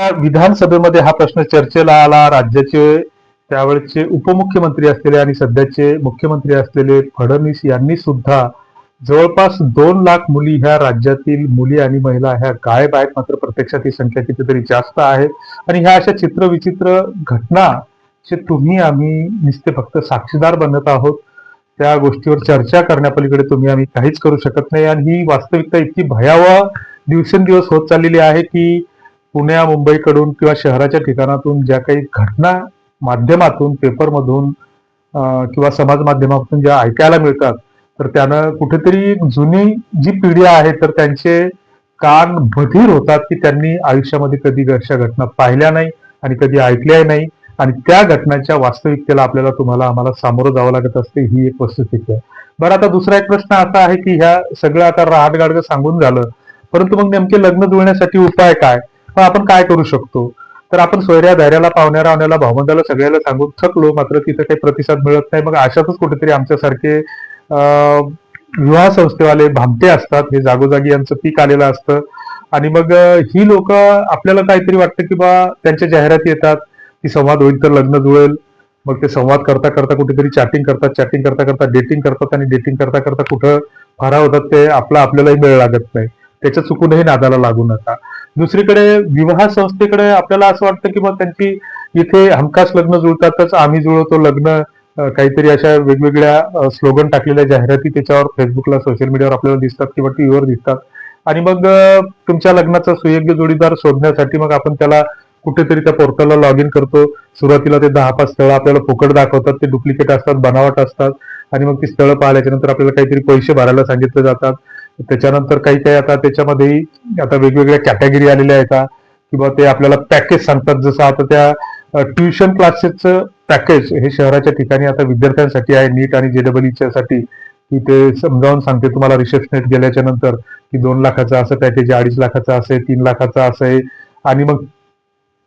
विधानसभेमध्ये हा प्रश्न चर्चेला आला. राज्याचे त्यावेळेचे उपमुख्यमंत्री असलेले आणि सध्याचे मुख्यमंत्री असलेले फडणवीस यांनी सुद्धा जवळपास दोन लाख मुली ह्या राज्यातील मुली आणि महिला ह्या गायब आहेत. मात्र प्रत्यक्षात ही संख्या कितीतरी जास्त आहे. आणि ह्या अशा चित्रविचित्र घटना जे तुम्ही आम्ही नुसते फक्त साक्षीदार बनत आहोत. त्या गोष्टीवर चर्चा करण्यापलीकडे तुम्ही आम्ही काहीच करू शकत नाही. आणि ही वास्तविकता इतकी भयावह दिवसेंदिवस होत चाललेली आहे की पुण्या मुंबईकडून किंवा शहराच्या ठिकाणातून ज्या काही घटना माध्यमातून पेपरमधून किंवा समाज माध्यमातून ज्या ऐकायला मिळतात तर त्यानं कुठेतरी जुनी जी पिढी आहे तर त्यांचे कान बधीर होतात की त्यांनी आयुष्यामध्ये कधी अशा घटना पाहिल्या नाही आणि कधी ऐकल्या नाही. आणि त्या घटनांच्या वास्तविकतेला आपल्याला तुम्हाला आम्हाला सामोरं जावं लागत असते ही एक वस्तुस्थिती आहे. बरं आता दुसरा एक प्रश्न असा आहे की ह्या सगळं आता राहट गाडगं सांगून झालं. परंतु मग नेमके लग्न जुळण्यासाठी उपाय काय? मग आपण काय करू शकतो? तर आपण सोयऱ्या धैर्याला पाहुण्या रावण्याला भावंडाला सगळ्याला सांगून थकलो मात्र तिथं काही प्रतिसाद मिळत नाही. मग अशातच कुठेतरी आमच्यासारखे विवाह संस्थेवाले भामटे असतात. हे जागोजागी यांचं पीक आलेलं असतं. आणि मग ही लोक आपल्याला काहीतरी वाटतं की बा त्यांच्या जाहिराती येतात. की संवाद होईल तर लग्न जुळेल. मग ते संवाद करता करता कुठेतरी चॅटिंग करतात. चॅटिंग करता करता डेटिंग करतात आणि डेटिंग करता करता कुठं फरा होतात ते आपला आपल्यालाही वेळ लागत नाही. त्याच्या चुकूनही नादाला लागू नका. दुसरीकडे विवाह संस्थेकडे आपल्याला असं वाटतं की मग त्यांची इथे हमखास लग्न जुळतातच आम्ही जुळवतो लग्न काहीतरी अशा वेगवेगळ्या स्लोगन टाकलेल्या जाहिराती त्याच्यावर फेसबुकला सोशल मीडियावर आपल्याला दिसतात किंवा टीव्हीवर दिसतात. आणि मग तुमच्या लग्नाचा सुयोग्य जोडीदार शोधण्यासाठी मग आपण त्याला कुठेतरी त्या पोर्टलला लॉग इन करतो. सुरुवातीला ते दहा पाच स्थळं आपल्याला फुकट दाखवतात ते डुप्लिकेट असतात बनावट असतात आणि मग ती स्थळं पाहिल्याच्या नंतर आपल्याला काहीतरी पैसे भरायला सांगितले जातात. त्याच्यानंतर काही काही आता त्याच्यामध्येही आता वेगवेगळ्या कॅटेगरी आलेल्या आहेत किंवा ते आपल्याला पॅकेज सांगतात. जसं आता त्या ट्युशन क्लासेसचं पॅकेज हे शहराच्या ठिकाणी आता विद्यार्थ्यांसाठी आहे नीट आणि जेडब्ल्यूच्या साठी की ते समजावून सांगते तुम्हाला रिसेप्शनेट गेल्याच्यानंतर की दोन लाखाचं असं पॅकेज अडीच लाखाचं असं तीन लाखाचं असं आहे. आणि मग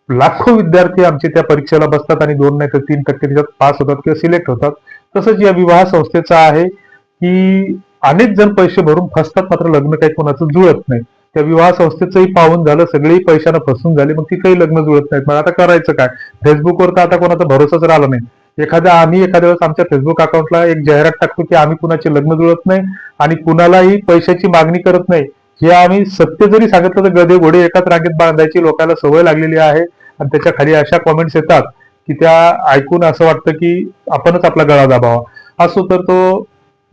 लाखो विद्यार्थी आमचे त्या परीक्षेला बसतात आणि दोन नाही तर तीन टक्के त्याच्यात पास होतात किंवा सिलेक्ट होतात. तसंच या विवाह संस्थेचा आहे की अनेक जण पैसे भरून फसतात मात्र लग्न काही कोणाचं जुळत नाही. त्या विवाह संस्थेचंही पाहून झालं सगळेही पैशानं फसून झाले मग तिथेही लग्न जुळत नाहीत. मग आता करायचं काय? फेसबुकवर तर आता कोणाचा भरोसाच राहिला नाही. एखाद्या आम्ही एखाद्या वेळेस आमच्या फेसबुक अकाउंटला एक जाहिरात टाकतो की आम्ही कुणाचे लग्न जुळत नाही आणि कुणालाही पैशाची मागणी करत नाही. हे आम्ही सत्य जरी सांगितलं तर गधे घोडे एकाच रांगेत बांधायची लोकांना सवय लागलेली आहे आणि त्याच्याखाली अशा कॉमेंट्स येतात की त्या ऐकून असं वाटतं की आपणच आपला गळा दाबावा. असो तर तो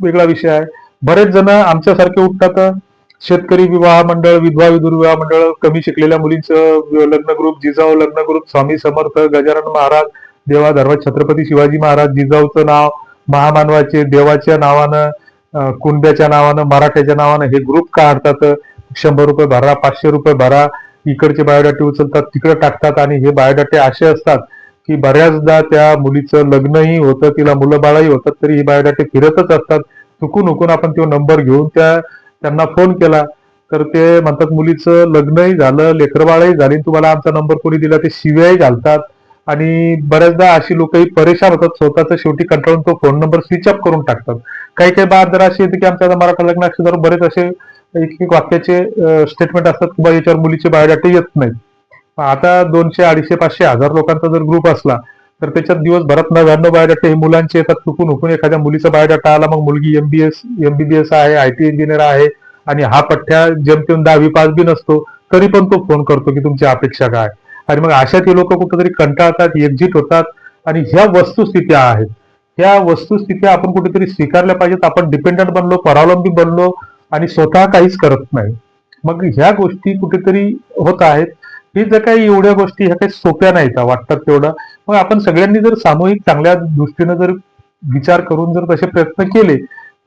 वेगळा विषय आहे. बरेच जण आमच्यासारखे उठतात. शेतकरी विवाह मंडळ विधवा विधुर विवाह मंडळ कमी शिकलेल्या मुलींचं लग्न ग्रुप जिजाऊ लग्न ग्रुप स्वामी समर्थ गजानन महाराज देवा धर्म छत्रपती शिवाजी महाराज जिजाऊचं नाव महामानवाचे देवाच्या नावानं कुंड्याच्या नावानं मराठ्याच्या नावानं हे ग्रुप काढतात. शंभर रुपये भरा पाचशे रुपये भरा इकडचे बायोडाटे उचलतात तिकडे टाकतात आणि हे बायोडाटे असे असतात की बऱ्याचदा त्या मुलीचं लग्नही होतं तिला मुलं बाळही होतात तरी ही बायोडाटे फिरतच असतात. चुकून हुकून आपण तो नंबर घेऊन त्या त्यांना फोन केला. तर ते म्हणतात मुलीचं लग्नही झालं लेकरबाळही झाली तुम्हाला आमचा नंबर कोणी दिला ते शिव्याही घालतात. आणि बऱ्याचदा अशी लोकही परेशान होतात स्वतःचा शेवटी कंटाळून तो फोन नंबर स्विच अप करून टाकतात. काही काही बाद जर अशी येते की आमच्या मराठा लग्न अक्षर बरेच असे एक एक वाक्याचे स्टेटमेंट असतात की बा याच्यावर मुलीचे बायोडाटे येत नाहीत. आता दोनशे अडीचशे पाचशे हजार लोकांचा जर ग्रुप असला तर त्याच्यात दिवसभरात नव्याण्णव बायोडाटा हे मुलांचे येतात. चुकून हुकून एखाद्या मुलीचा बायोडाटा आला मग मुलगी एमबीएस एमबीबीएस आहे आय टी इंजिनियर आहे आणि हा पठ्ठ्या जेमतेम दहावी पास बी नसतो तरी पण तो फोन करतो की तुमची अपेक्षा काय? आणि मग अशा ते लोक कुठेतरी कंटाळतात एक्झिट होतात आणि ह्या वस्तुस्थिती आहेत. ह्या वस्तुस्थिती आपण कुठेतरी स्वीकारल्या पाहिजेत. आपण डिपेंडंट बनलो परावलंबी बनलो आणि स्वतः काहीच करत नाही. मग ह्या गोष्टी कुठेतरी होत आहेत. हे जर काही एवढ्या गोष्टी ह्या काही सोप्या नाहीत वाटतात तेवढं. मग आपण सगळ्यांनी जर सामूहिक चांगल्या दृष्टीनं जर विचार करून जर तसे प्रयत्न केले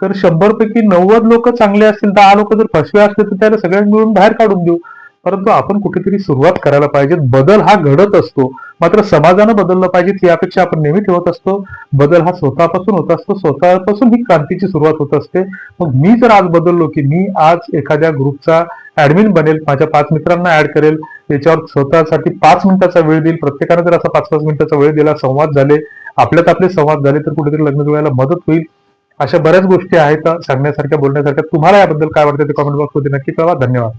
तर शंभर पैकी नव्वद लोक चांगले असतील दहा लोक जर फसवे असले तर त्याला सगळ्यांनी मिळून बाहेर काढून देऊ. परंतु आपण कुठेतरी सुरुवात करायला पाहिजे. बदल हा घडत असतो. मात्र समाजानं बदललं पाहिजे ही अपेक्षा आपण नेहमी ठेवत असतो. बदल हा स्वतःपासून होत असतो. स्वतःपासून ही क्रांतीची सुरुवात होत असते. मग मी जर आज बदललो की मी आज एखाद्या ग्रुपचा ऍडमिन बनेल माझ्या पाच मित्रांना ऍड करेल त्याच्यावर स्वतःसाठी पाच मिनिटाचा वेळ देईल प्रत्येकाने जर असा पाच पाच मिनिटाचा वेळ दिला संवाद झाले आपल्यात आपले संवाद झाले तर कुठेतरी लग्न जुळायला मदत होईल. अशा बऱ्याच गोष्टी आहेत. सांगण्यासारख्या बोलण्यासारख्या. तुम्हाला याबद्दल काय वाटतं ते कॉमेंट बॉक्समध्ये नक्की कळवा. धन्यवाद.